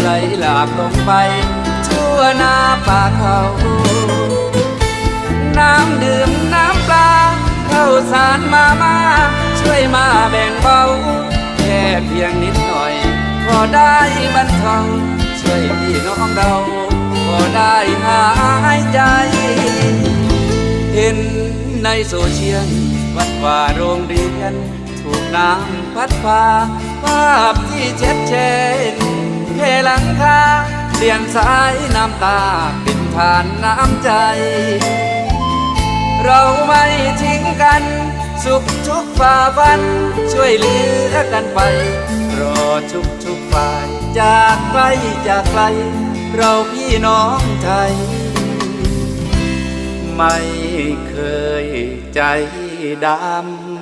ไหลหลากลงไป ทั่วหน้าป่าเขา น้ำดื่มน้ำปลาเข้าสารมามา ช่วยมาแบ่งเบา แค่เพียงนิดหน่อย พอได้บรรเทาช่วยพี่น้องเรา พอได้หายใจ เห็นในโซเชียลวัดว่าโรงเรียน ถูกน้ำพัดพาภาพที่เช็ดเช็ด หลังคาเลียงสายน้ำตาเป็นทานน้ำใจ เราไม่ทิ้งกัน สุขทุกฝ่าฟัน ช่วยเหลือกันไป รอทุกทุกฝ่าย จากไกลจากไกล เราพี่น้องไทย ไม่เคยใจดำ